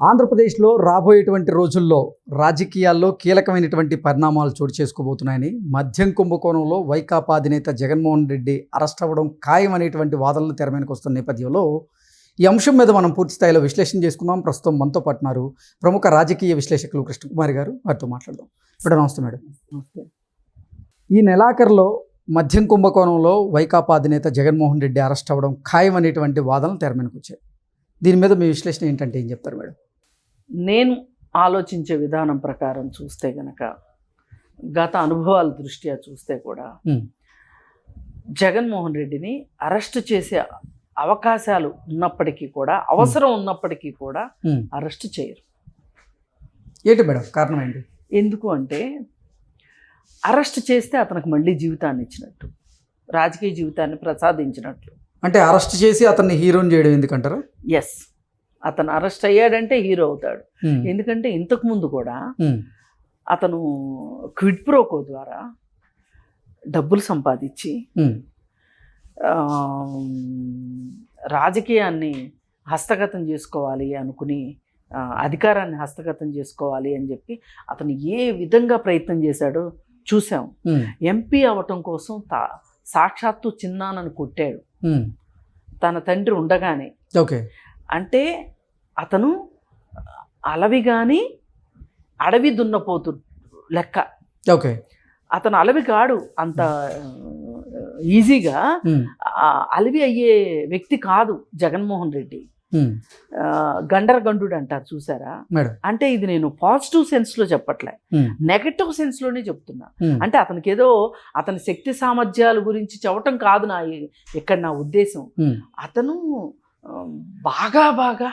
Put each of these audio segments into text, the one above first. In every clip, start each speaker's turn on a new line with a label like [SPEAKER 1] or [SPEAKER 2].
[SPEAKER 1] ఆంధ్రప్రదేశ్లో రాబోయేటువంటి రోజుల్లో రాజకీయాల్లో కీలకమైనటువంటి పరిణామాలు చోటు చేసుకోబోతున్నాయని మద్యం కుంభకోణంలో వైకాపా అధినేత జగన్మోహన్ రెడ్డి అరెస్ట్ అవ్వడం ఖాయం అనేటువంటి వాదనలు తెర మీదకి వస్తున్న నేపథ్యంలో ఈ అంశం మీద మనం పూర్తి స్థాయిలో విశ్లేషణ చేసుకుందాం. ప్రస్తుతం మనతో పాటున్నారు ప్రముఖ రాజకీయ విశ్లేషకులు కృష్ణకుమారి గారు. వారితో మాట్లాడదాం. ఇప్పుడు నమస్తే మేడం.
[SPEAKER 2] నమస్తే.
[SPEAKER 1] ఈ నెలాఖరులో మద్యం కుంభకోణంలో వైకాపా అధినేత జగన్మోహన్ రెడ్డి అరెస్ట్ అవ్వడం ఖాయం అనేటువంటి వాదనలు తెర మీదకి వచ్చాయి. దీని మీద మీ విశ్లేషణ ఏంటంటే ఏం చెప్తారు మేడం?
[SPEAKER 2] నేను ఆలోచించే విధానం ప్రకారం చూస్తే గనక గత అనుభవాల దృష్ట్యా చూస్తే కూడా. జగన్మోహన్ రెడ్డిని అరెస్ట్ చేసే అవకాశాలు ఉన్నప్పటికీ కూడా అవసరం ఉన్నప్పటికీ కూడా. అరెస్ట్ చేయరు.
[SPEAKER 1] ఏంటి మేడం? కారణం ఏంటి?
[SPEAKER 2] ఎందుకు అంటే అరెస్ట్ చేస్తే అతనికి మళ్ళీ జీవితాన్ని ఇచ్చినట్టు రాజకీయ జీవితాన్ని ప్రసాదించినట్లు
[SPEAKER 1] అంటే అరెస్ట్ చేసి అతన్ని హీరోని చేయడం ఎందుకంటారా?
[SPEAKER 2] ఎస్ అతను అరెస్ట్ అయ్యాడంటే హీరో అవుతాడు. ఎందుకంటే ఇంతకు ముందు కూడా. అతను క్విడ్ ప్రోకో ద్వారా డబ్బులు సంపాదించి రాజకీయాన్ని హస్తగతం చేసుకోవాలి అనుకుని అధికారాన్ని హస్తగతం చేసుకోవాలి అని చెప్పి అతను ఏ విధంగా ప్రయత్నం చేశాడో చూసాం. ఎంపీ అవటం కోసం తా సాక్షాత్తు చిన్నానని కొట్టాడు. తన తండ్రి ఉండగానే
[SPEAKER 1] ఓకే
[SPEAKER 2] అంటే అతను అలవి కానీ అడవి దున్నపోతు లెక్క.
[SPEAKER 1] ఓకే.
[SPEAKER 2] అతను అలవి కాడు అంత ఈజీగా అలవి అయ్యే వ్యక్తి కాదు జగన్మోహన్ రెడ్డి. గండరగండు అంటారు చూసారా? అంటే ఇది నేను పాజిటివ్ సెన్స్లో చెప్పట్లే.
[SPEAKER 1] ఉమ్.
[SPEAKER 2] నెగటివ్ సెన్స్లోనే చెప్తున్నా.
[SPEAKER 1] ఉమ్.
[SPEAKER 2] అంటే అతనికి ఏదో అతని శక్తి సామర్థ్యాల గురించి చెప్పటం కాదు నా ఇక్కడ నా ఉద్దేశం. అతను బాగా బాగా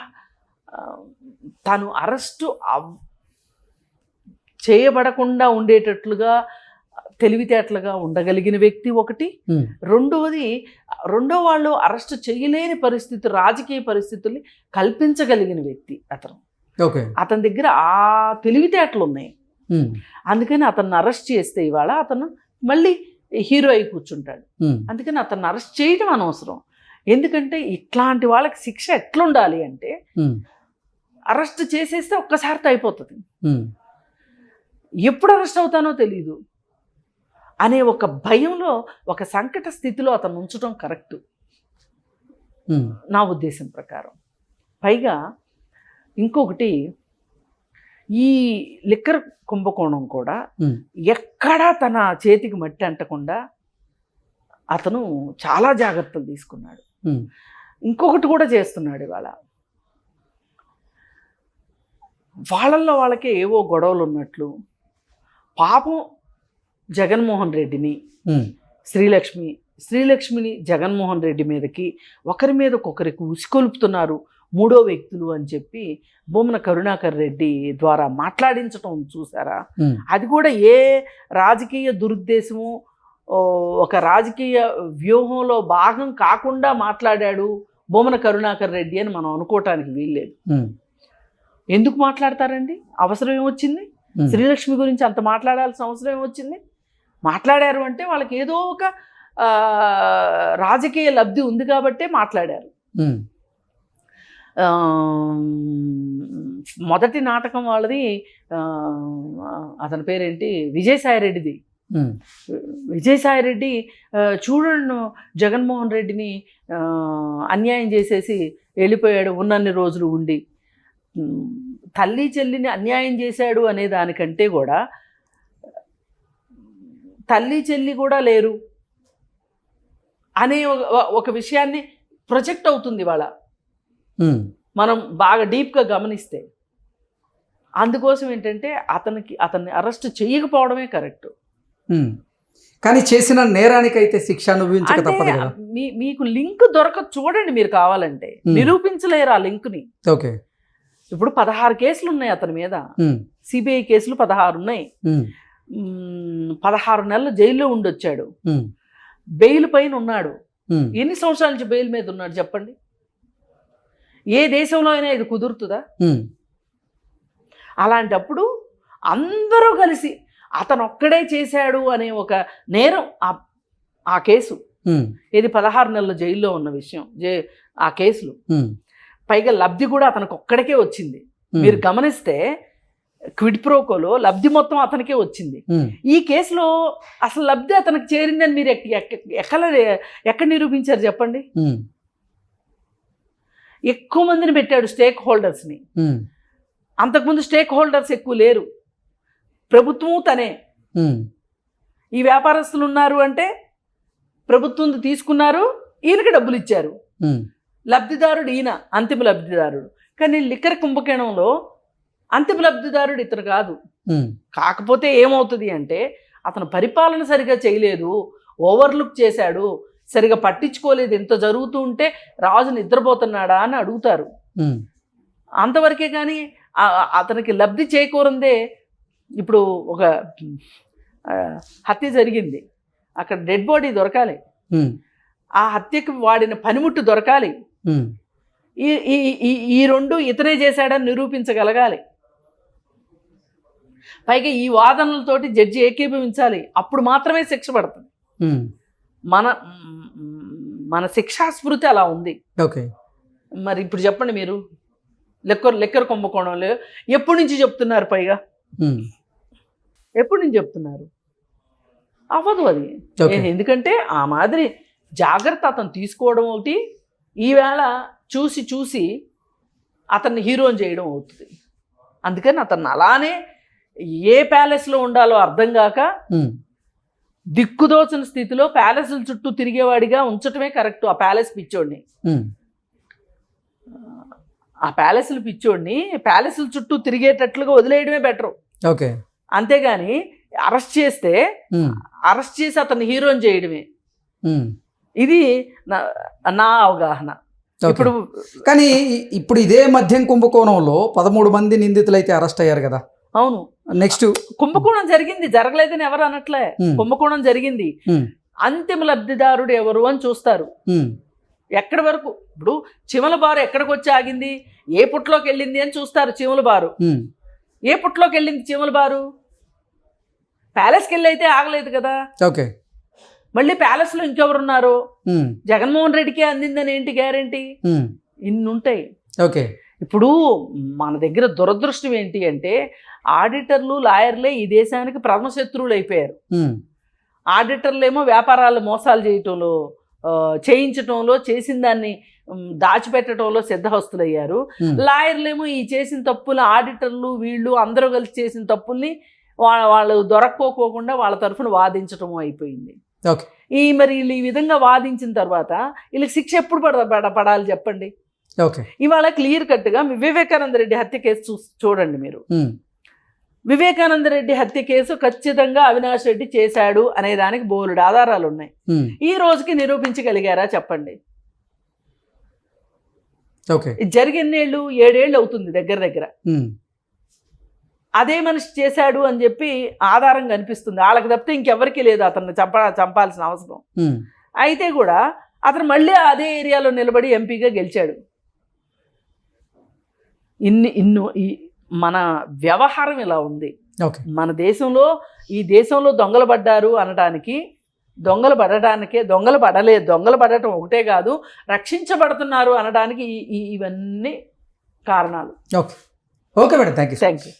[SPEAKER 2] తను అరెస్టు అవ్- చేయబడకుండా ఉండేటట్లుగా తెలివితేటలుగా ఉండగలిగిన వ్యక్తి ఒకటి. రెండవది రెండో వాళ్ళు అరెస్ట్ చేయలేని పరిస్థితి రాజకీయ పరిస్థితుల్ని కల్పించగలిగిన వ్యక్తి అతను
[SPEAKER 1] ఓకే
[SPEAKER 2] అతని దగ్గర ఆ తెలివితేటలు ఉన్నాయి. అందుకని అతన్ని అరెస్ట్ చేస్తే ఇవాళ అతను మళ్ళీ హీరో అయి కూర్చుంటాడు. అందుకని అతన్ని అరెస్ట్ చేయడం అనవసరం ఎందుకంటే ఇట్లాంటి వాళ్ళకి శిక్ష ఎట్లుండాలి అంటే. అరెస్ట్ చేసేస్తే ఒక్కసారితో అయిపోతుంది. ఎప్పుడు అరెస్ట్ అవుతానో తెలియదు అనే ఒక భయంలో ఒక సంకట స్థితిలో అతను ఉంచడం కరెక్ట్. నా ఉద్దేశం ప్రకారం పైగా ఇంకొకటి ఈ లిక్కర్ కుంభకోణం కూడా. ఎక్కడా తన చేతికి మట్టి అంటకుండా అతను చాలా జాగ్రత్తలు తీసుకున్నాడు. ఇంకొకటి కూడా చేస్తున్నాడు ఇవాళ వాళ్ళల్లో వాళ్ళకే ఏవో గొడవలు ఉన్నట్లు పాపం జగన్మోహన్ రెడ్డిని. శ్రీలక్ష్మి శ్రీలక్ష్మిని జగన్మోహన్ రెడ్డి మీదకి ఒకరి మీద ఒకరికి ఉసికొల్పుతున్నారు మూడో వ్యక్తులు అని చెప్పి బొమ్మన కరుణాకర్ రెడ్డి ద్వారా మాట్లాడించటం చూసారా. అది కూడా ఏ రాజకీయ దురుద్దేశము ఒక రాజకీయ వ్యూహంలో భాగం కాకుండా మాట్లాడాడు బొమ్మన కరుణాకర్ రెడ్డి అని మనం అనుకోవటానికి వీల్లేదు. ఎందుకు మాట్లాడతారండి? అవసరం ఏమొచ్చింది. శ్రీలక్ష్మి గురించి అంత మాట్లాడాల్సిన అవసరం ఏమొచ్చింది? మాట్లాడారు అంటే వాళ్ళకి ఏదో ఒక రాజకీయ లబ్ధి ఉంది కాబట్టే మాట్లాడారు. మొదటి నాటకం వాళ్ళది అతని పేరేంటి? విజయసాయి రెడ్డిది
[SPEAKER 1] ఉమ్.
[SPEAKER 2] విజయసాయి రెడ్డి ఆ, చూడండి జగన్మోహన్ రెడ్డిని అన్యాయం చేసేసి వెళ్ళిపోయాడు ఉన్నన్ని రోజులు ఉండి తల్లి చెల్లిని అన్యాయం చేశాడు అనే దానికంటే కూడా తల్లి చెల్లి కూడా లేరు అనే ఒక- విషయాన్ని ప్రొజెక్ట్ అవుతుంది వాళ్ళ. మనం బాగా డీప్గా గమనిస్తే అందుకోసం ఏంటంటే అతనికి అతన్ని అరెస్ట్ చేయకపోవడమే కరెక్ట్.
[SPEAKER 1] కానీ చేసిన నేరానికైతే శిక్ష అనుభవించక తప్పదు
[SPEAKER 2] మీకు లింక్ దొరక చూడండి మీరు కావాలంటే. నిరూపించలేరు ఆ లింక్ని?
[SPEAKER 1] ఓకే.
[SPEAKER 2] ఇప్పుడు పదహారు కేసులు ఉన్నాయి అతని మీద. సిబిఐ కేసులు పదహారు ఉన్నాయి. పదహారు నెలలు జైల్లో ఉండొచ్చాడు. బెయిల్ పైన ఉన్నాడు. ఎన్ని సంవత్సరాల నుంచి బెయిల్ మీద ఉన్నాడు చెప్పండి? ఏ దేశంలో అయినా ఇది కుదురుతుందా. అలాంటప్పుడు అందరూ కలిసి అతను ఒక్కడే చేశాడు అనే ఒక నేరం ఆ- ఆ కేసు. ఇది పదహారు నెలల జైల్లో ఉన్న విషయం. జై ఆ కేసులు. పైగా లబ్ధి కూడా అతనికి ఒక్కడికే వచ్చింది మీరు గమనిస్తే క్విడ్ ప్రోకోలో లబ్ధి మొత్తం అతనికే వచ్చింది. ఈ కేసులో అసలు లబ్ధి అతనికి చేరిందని మీరు ఎక్- ఎక్- ఎక్కడ ఎక్కడ నిరూపించారు చెప్పండి? ఎక్కువ మందిని పెట్టాడు స్టేక్ హోల్డర్స్ని. అంతకుముందు స్టేక్ హోల్డర్స్ ఎక్కువ లేరు. ప్రభుత్వము తనే. ఈ వ్యాపారస్తులు ఉన్నారు అంటే ప్రభుత్వం తీసుకున్నారు ఈయనకి డబ్బులు ఇచ్చారు. లబ్ధిదారుడు ఈయన అంతిమ లబ్ధిదారుడు. కానీ లిక్కర్ కుంభకోణంలో అంతిమ లబ్ధిదారుడు ఇతను కాదు. కాకపోతే ఏమవుతుంది అంటే అతను పరిపాలన సరిగా చేయలేదు ఓవర్లుక్ చేశాడు సరిగా పట్టించుకోలేదు ఇంత జరుగుతూ ఉంటే రాజు నిద్రపోతున్నాడా అని అడుగుతారు. అంతవరకే కానీ అతనికి లబ్ధి చేకూరందే ఇప్పుడు ఒక హత్య జరిగింది. అక్కడ డెడ్ బాడీ దొరకాలి. ఆ హత్యకి వాడిన పనిముట్టు దొరకాలి. ఈ ఈ ఈ రెండు ఇతనే చేశాడని నిరూపించగలగాలి. పైగా ఈ వాదనలతోటి జడ్జి ఏకీభవించాలి. అప్పుడు మాత్రమే శిక్ష పడుతుంది. మన మన శిక్షా స్మృతి అలా ఉంది.
[SPEAKER 1] ఓకే.
[SPEAKER 2] మరి ఇప్పుడు చెప్పండి మీరు. లెక్కర్ లెక్కర్ కుంభకోణంలో ఎప్పటి నుంచి చెప్తున్నారు పైగా?
[SPEAKER 1] ఉమ్,
[SPEAKER 2] ఎప్పటి నుంచి చెప్తున్నారు? అవ్వదు అది. ఎందుకంటే ఆ మాదిరి జాగ్రత్త అతను తీసుకోవడం ఒకటి ఈవేళ చూసి చూసి అతన్ని హీరోని చేయడం అవుతుంది. అందుకని అతన్ని అలానే ఏ ప్యాలెస్లో ఉండాలో అర్థం కాక దిక్కుదోచిన స్థితిలో ప్యాలెస్ల చుట్టూ తిరిగేవాడిగా ఉంచటమే కరెక్ట్ ఆ ప్యాలెస్ పిచ్చోడిని. ఆ ప్యాలెస్లు పిచ్చోడిని ప్యాలెస్ల చుట్టూ తిరిగేటట్లుగా వదిలేయడమే బెటరు.
[SPEAKER 1] ఓకే.
[SPEAKER 2] అంతేగాని అరెస్ట్ చేస్తే అరెస్ట్ చేసి అతన్ని హీరోని చేయడమే. ఇది నా అవగాహన. ఇప్పుడు
[SPEAKER 1] కానీ ఇప్పుడు ఇదే మద్యం కుంభకోణంలో పదమూడు మంది నిందితులు అయితే అరెస్ట్ అయ్యారు కదా.
[SPEAKER 2] అవును.
[SPEAKER 1] నెక్స్ట్.
[SPEAKER 2] కుంభకోణం జరిగింది జరగలేదని ఎవరు అనట్లే. కుంభకోణం జరిగింది. అంతిమ లబ్ధిదారుడు ఎవరు అని చూస్తారు. ఎక్కడి వరకు? ఇప్పుడు చిమల బారు ఎక్కడికి వచ్చి ఆగింది? ఏ పుట్లోకి వెళ్ళింది అని చూస్తారు చిమల బారు ఏ పుట్లోకి వెళ్ళింది చిమల బారు? ప్యాలెస్కి వెళ్ళి అయితే ఆగలేదు కదా.
[SPEAKER 1] ఓకే.
[SPEAKER 2] మళ్ళీ ప్యాలెస్లో ఇంకెవరున్నారు? జగన్మోహన్ రెడ్డికి అందిందని ఏంటి గ్యారంటీ? ఇన్ని ఉంటాయి
[SPEAKER 1] ఓకే.
[SPEAKER 2] ఇప్పుడు మన దగ్గర దురదృష్టం ఏంటి అంటే ఆడిటర్లు లాయర్లే ఈ దేశానికి ప్రథమ శత్రువులు అయిపోయారు. ఆడిటర్లు ఏమో వ్యాపారాలు మోసాలు చేయటంలో చేయించటంలో చేసిన దాన్ని దాచిపెట్టడంలో సిద్ధహస్తులయ్యారు. లాయర్లేమో ఈ చేసిన తప్పులు ఆడిటర్లు వీళ్ళు అందరూ కలిసి చేసిన తప్పుల్ని వాళ్ళ వాళ్ళు దొరక్కోకోకుండా వాళ్ళ తరఫున వాదించటం అయిపోయింది. ఈ మరి వీళ్ళు ఈ విధంగా వాదించిన తర్వాత వీళ్ళకి శిక్ష ఎప్పుడు పడ పడ- పడాలి చెప్పండి? ఇవాళ క్లియర్ కట్గా వివేకానంద రెడ్డి హత్య కేసు చూ చూడండి మీరు. వివేకానంద రెడ్డి హత్య కేసు ఖచ్చితంగా అవినాష్ రెడ్డి చేశాడు అనే దానికి బోలెడు ఆధారాలు ఉన్నాయి ఈ రోజుకి నిరూపించగలిగారా చెప్పండి? ఇది జరిగి ఎన్నేళ్ళు ఏడేళ్ళు అవుతుంది దగ్గర దగ్గర. అదే మనిషి చేశాడు అని చెప్పి ఆధారం కనిపిస్తుంది వాళ్ళకి తప్పితే ఇంకెవరికి లేదు అతన్ని చంప చంపాల్సిన అవసరం. అయితే కూడా అతను మళ్ళీ అదే ఏరియాలో నిలబడి ఎంపీగా గెలిచాడు. ఇన్ని ఇన్ను ఈ మన వ్యవహారం ఇలా ఉంది.
[SPEAKER 1] ఓకే.
[SPEAKER 2] మన దేశంలో ఈ దేశంలో దొంగలు పడ్డారు అనడానికి దొంగలు పడటానికే దొంగలు పడలేదు. దొంగలు పడటం ఒకటే కాదు రక్షించబడుతున్నారు అనడానికి ఇవన్నీ కారణాలు.
[SPEAKER 1] Okay. Okay madam. Thank you
[SPEAKER 2] thank you